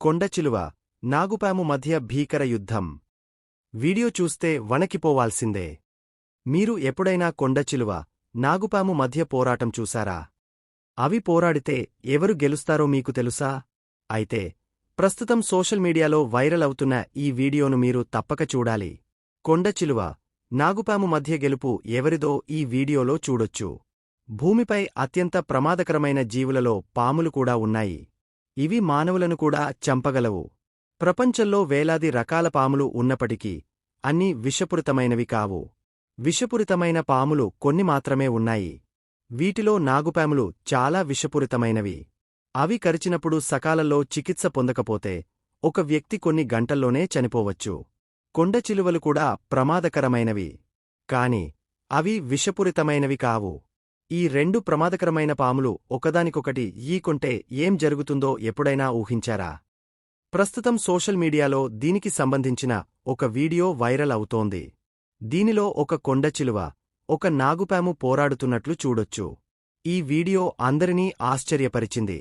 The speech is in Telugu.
కొండచిలువ నాగుపాము మధ్య భీకర యుద్ధం. వీడియో చూస్తే వణకిపోవాల్సిందే. మీరు ఎప్పుడైనా కొండచిలువ నాగుపాము మధ్య పోరాటం చూశారా అవి పోరాడితే ఎవరు గెలుస్తారో మీకు తెలుసా? అయితే ప్రస్తుతం సోషల్ మీడియాలో వైరల్ అవుతున్న ఈ వీడియోను మీరు తప్పక చూడాలి. కొండచిలువ నాగుపాము మధ్య గెలుపు ఎవరిదో ఈ వీడియోలో చూడొచ్చు. భూమిపై అత్యంత ప్రమాదకరమైన జీవులలో పాములు కూడా ఉన్నాయి. ఇవి మానవులను కూడా చంపగలవు. ప్రపంచంలో వేలాది రకాల పాములు ఉన్నప్పటికీ అన్నీ విషపూరితమైనవి కావు. విషపూరితమైన పాములు కొన్ని మాత్రమే ఉన్నాయి. వీటిలో నాగుపాములు చాలా విషపూరితమైనవి. అవి కరిచినప్పుడు సకాలంలో చికిత్స పొందకపోతే ఒక వ్యక్తి కొన్ని గంటల్లోనే చనిపోవచ్చు. కొండచిలువలు కూడా ప్రమాదకరమైనవి. కాని అవి విషపూరితమైనవి కావు. ఈ రెండు ప్రమాదకరమైన పాములు ఒకదానికొకటి ఈకుంటే ఏం జరుగుతుందో ఎప్పుడైనా ఊహించారా? ప్రస్తుతం సోషల్ మీడియాలో దీనికి సంబంధించిన ఒక వీడియో వైరల్ అవుతోంది. దీనిలో ఒక కొండచిలువ ఒక నాగుపాము పోరాడుతున్నట్లు చూడొచ్చు. ఈ వీడియో అందరినీ ఆశ్చర్యపరిచింది.